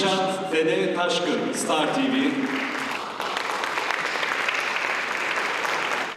Şat Dede Taşkın, Star TV.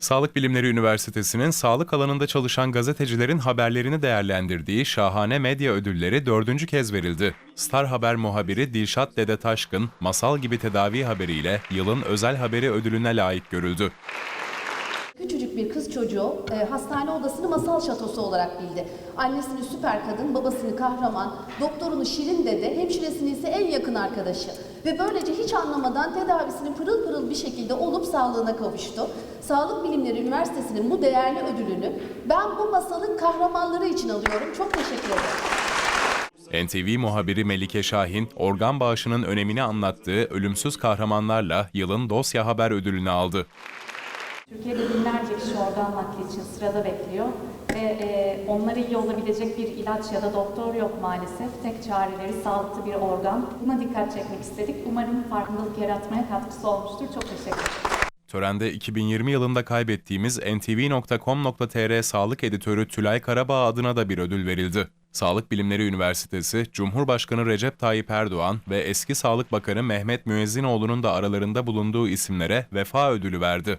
Sağlık Bilimleri Üniversitesi'nin sağlık alanında çalışan gazetecilerin haberlerini değerlendirdiği şahane medya ödülleri dördüncü kez verildi. Star Haber muhabiri Dilşat Dede Taşkın, masal gibi tedavi haberiyle yılın özel haberi ödülüne layık görüldü. Küçücük bir kız çocuğu e, hastane odasını masal şatosu olarak bildi. Annesini süper kadın, babasını kahraman, doktorunu şirin dede, hemşiresini ise en yakın arkadaşı. Ve böylece hiç anlamadan tedavisini pırıl pırıl bir şekilde olup sağlığına kavuştu. Sağlık Bilimleri Üniversitesi'nin bu değerli ödülünü ben bu masalın kahramanları için alıyorum. Çok teşekkür ederim. NTV muhabiri Melike Şahin, organ bağışının önemini anlattığı ölümsüz kahramanlarla yılın dosya haber ödülünü aldı. Türkiye'de binlerce kişi organ nakli için sırada bekliyor ve e, onlara iyi olabilecek bir ilaç ya da doktor yok maalesef. Tek çareleri sağlıklı bir organ. Buna dikkat çekmek istedik. Umarım farkındalık yaratmaya katkısı olmuştur. Çok teşekkür ederim. Törende 2020 yılında kaybettiğimiz ntv.com.tr sağlık editörü Tülay Karabağ adına da bir ödül verildi. Sağlık Bilimleri Üniversitesi, Cumhurbaşkanı Recep Tayyip Erdoğan ve eski Sağlık Bakanı Mehmet Müezzinoğlu'nun da aralarında bulunduğu isimlere vefa ödülü verdi.